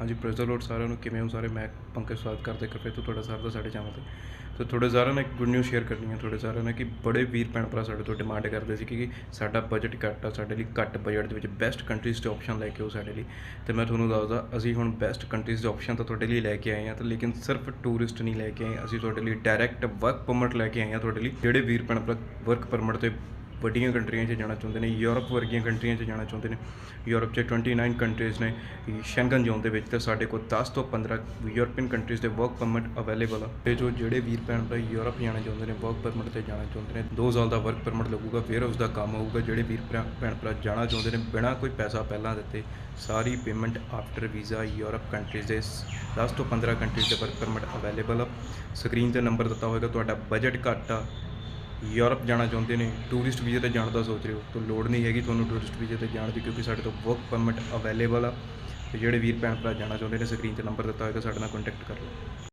ਹਾਂਜੀ ਪ੍ਰੈਸ ਦਾ ਲੋਡ ਸਾਰਿਆਂ ਨੂੰ ਕਿਵੇਂ ਹੋ ਸਾਰੇ? ਮੈਂ ਪੰਕਜ ਸਵਾਗਤ ਕਰਦੇ ਇੱਕ ਫਿਰ ਤੋਂ ਤੁਹਾਡਾ ਸਾਰਿਆਂ ਦਾ ਸਾਡੇ ਚੈਨਲ ਤੇ। ਤੇ ਤੁਹਾਡੇ ਸਾਰਿਆਂ ਨੇ ਇੱਕ ਗੁੱਡ ਨਿਊਜ਼ ਸ਼ੇਅਰ ਕਰਨੀ ਹੈ। ਤੁਹਾਡੇ ਸਾਰਿਆਂ ਨੇ ਕਿ ਬੜੇ ਵੀਰ ਭੈਣ ਭਰਾ ਸਾਡੇ ਤੋਂ ਡਿਮਾਂਡ ਕਰਦੇ ਸੀ ਕਿ ਸਾਡਾ ਬਜਟ ਘੱਟ ਆ, ਸਾਡੇ ਲਈ ਘੱਟ ਬਜਟ ਦੇ ਵਿੱਚ ਬੈਸਟ ਕੰਟਰੀਜ਼ ਦੇ ਆਪਸ਼ਨ ਲੈ ਕੇ ਆਓ ਸਾਡੇ ਲਈ। ਤੇ ਮੈਂ ਤੁਹਾਨੂੰ ਦੱਸਦਾ, ਅਸੀਂ ਹੁਣ ਬੈਸਟ ਕੰਟਰੀਜ਼ ਦੇ ਆਪਸ਼ਨ ਤਾਂ ਤੁਹਾਡੇ ਲਈ ਲੈ ਕੇ ਆਏ ਹਾਂ, ਤੇ ਲੇਕਿਨ ਸਿਰਫ ਟੂਰਿਸਟ ਨਹੀਂ ਲੈ ਕੇ ਆਏ। ਅਸੀਂ ਤੁਹਾਡੇ ਲਈ ਡਾਇਰੈਕਟ ਵਰਕ ਪਰਮਿਟ ਲੈ ਕੇ ਆਏ ਹਾਂ ਤੁਹਾਡੇ ਲਈ। ਜਿਹੜੇ ਵੀਰ ਭੈਣ ਭਰਾ ਵਰਕ ਪਰਮਿਟ ਤੇ ਵੱਡੀਆਂ ਕੰਟਰੀਆਂ 'ਚ ਜਾਣਾ ਚਾਹੁੰਦੇ ਨੇ, ਯੂਰਪ ਵਰਗੀਆਂ ਕੰਟਰੀਆਂ 'ਚ ਜਾਣਾ ਚਾਹੁੰਦੇ ਨੇ। ਯੂਰਪ 'ਚ 29 ਕੰਟਰੀਜ਼ ਨੇ। ਸ਼ੈਂਗਨ ਜ਼ੋਨ ਦੇ ਵਿੱਚ ਤੇ ਸਾਡੇ ਕੋਲ 10 ਤੋਂ 15 ਯੂਰਪੀਅਨ ਕੰਟਰੀਜ਼ ਦੇ ਵਰਕ ਪਰਮਿਟ ਅਵੇਲੇਬਲ ਆ। ਤੇ ਜੋ ਜਿਹੜੇ ਵੀਰ ਭੈਣ ਭਰਾ ਯੂਰਪ ਜਾਣਾ ਚਾਹੁੰਦੇ ਨੇ ਵਰਕ ਪਰਮਿਟ ਤੇ ਜਾਣਾ ਚਾਹੁੰਦੇ ਨੇ 2 ਸਾਲ ਦਾ ਵਰਕ ਪਰਮਿਟ ਲੱਗੂਗਾ, ਫਿਰ ਉਸ ਦਾ ਕੰਮ ਹੋਊਗਾ ਜਿਹੜੇ ਵੀਰ ਭਰਾ, ਭੈਣ ਭਰਾ ਜਾਣਾ ਚਾਹੁੰਦੇ ਨੇ, ਬਿਨਾਂ ਕੋਈ ਪੈਸਾ ਪਹਿਲਾਂ ਦਿੱਤੇ, ਸਾਰੀ payment after visa Europe countries ਦੇ 10 ਤੋਂ 15 ਕੰਟਰੀਜ਼ ਦੇ ਵਰਕ ਪਰਮਿਟ ਅਵੇਲੇਬਲ ਆ। ਸਕਰੀਨ ਤੇ ਨੰਬਰ ਦਿੱਤਾ ਹੋਏਗਾ, ਤੁਹਾਡਾ ਬਜਟ ਘੱਟ ਆ। ਯੂਰਪ ਜਾਣਾ ਚਾਹੁੰਦੇ ਨੇ ਟੂਰਿਸਟ ਵੀਜ਼ੇ ਤੇ ਜਾਣ ਦਾ ਸੋਚ ਰਹੇ ਹੋ? ਤਾਂ ਲੋੜ ਨਹੀਂ ਹੈਗੀ ਤੁਹਾਨੂੰ ਟੂਰਿਸਟ ਵੀਜ਼ੇ ਤੇ ਜਾਣ ਦੀ ਕਿਉਂਕਿ ਸਾਡੇ ਤੋਂ ਵਰਕ ਪਰਮਿਟ ਅਵੇਲੇਬਲ ਆ। ਤੇ ਜਿਹੜੇ ਵੀਰ ਭੈਣ ਭਰਾ ਜਾਣਾ ਚਾਹੁੰਦੇ ਨੇ ਸਕਰੀਨ ਤੇ ਨੰਬਰ ਦਿੱਤਾ ਹੋਏਗਾ ਸਾਡੇ ਨਾਲ ਕੰਟੈਕਟ ਕਰ ਲਓ।